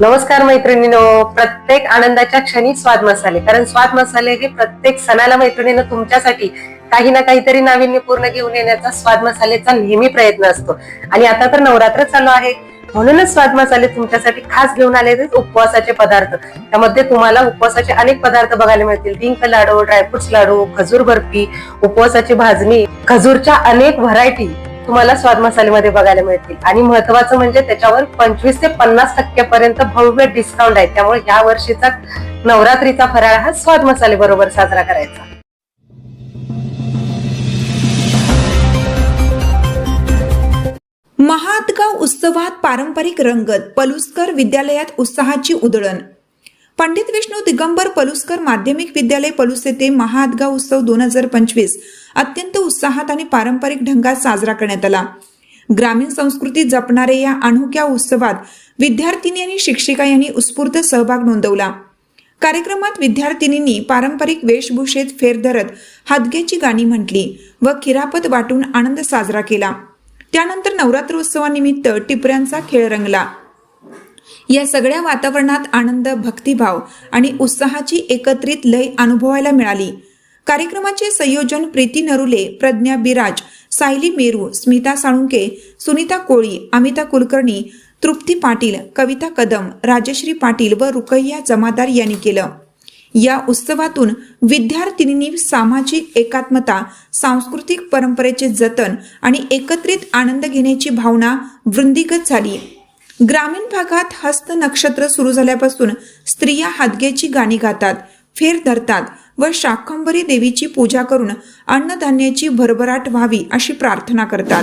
नमस्कार मैत्रिणीनो. प्रत्येक आनंदाच्या क्षणी स्वाद मसाले. कारण स्वाद मसाले हे प्रत्येक सणाला मैत्रिणीनं तुमच्यासाठी काही ना काहीतरी नाविन्यपूर्ण घेऊन येण्याचा स्वाद मसालेचा नेहमी प्रयत्न असतो. आणि आता तर नवरात्र चालू आहे. म्हणूनच स्वाद मसाले तुमच्यासाठी खास घेऊन आले उपवासाचे पदार्थ. त्यामध्ये तुम्हाला उपवासाचे अनेक पदार्थ बघायला मिळतील. डिंक लाडू ड्रायफ्रुट्स लाडू खजूर बर्फी उपवासाची भाजणी खजूरच्या अनेक व्हरायटी तुम्हाला स्वाद मसालेमध्ये बघायला मिळतील. आणि महत्वाचं म्हणजे त्याच्यावर पंचवीस ते पन्नास टक्क्यापर्यंत भव्य डिस्काउंट आहे. त्यामुळे या वर्षीचा नवरात्रीचा फराळ हा स्वाद मसाले बरोबर साजरा करायचा. महादगाव उत्सवात पारंपरिक रंगत पलुसकर विद्यालयात उत्साहाची उधळण. पंडित विष्णू दिगंबर पलुसकर माध्यमिक विद्यालय पलुस येथे महादगाव उत्सव दोन हजार पंचवीस अत्यंत उत्साहात आणि पारंपरिक ढंगात साजरा करण्यात आला. ग्रामीण संस्कृती जपणारे या अनोख्या उत्सवात विद्यार्थिनी आणि शिक्षिका यांनी उत्स्फूर्त सहभाग नोंदवला. कार्यक्रमात विद्यार्थिनींनी पारंपरिक वेशभूषेत फेर धरत हादग्याची गाणी म्हटली व खिरापत वाटून आनंद साजरा केला. त्यानंतर नवरात्रोत्सवानिमित्त टिपऱ्यांचा खेळ रंगला. या सगळ्या वातावरणात आनंद भक्तिभाव आणि उत्साहाची एकत्रित लय अनुभवायला मिळाली. कार्यक्रमाचे संयोजन प्रीती नरुले प्रज्ञा बिराज सायली मेरू स्मिता साळुंके सुनीता कोळी अमिता कुलकर्णी तृप्ती पाटील कविता कदम राजश्री पाटील व रुकैया जमादार यांनी केलं. या उत्सवातून विद्यार्थिनींनी सामाजिक एकात्मता सांस्कृतिक परंपरेचे जतन आणि एकत्रित आनंद घेण्याची भावना वृंदीगत झाली. ग्रामीण भागात हस्त नक्षत्र सुरू झाल्यापासून स्त्रिया हादग्याची गाणी गातात फेर धरतात व शाकंभरी देवीची पूजा करून अन्नधान्याची भरभराट व्हावी अशी प्रार्थना करतात.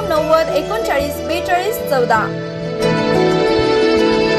नव्वद एकोणचाळीस बेचाळीस चौदा.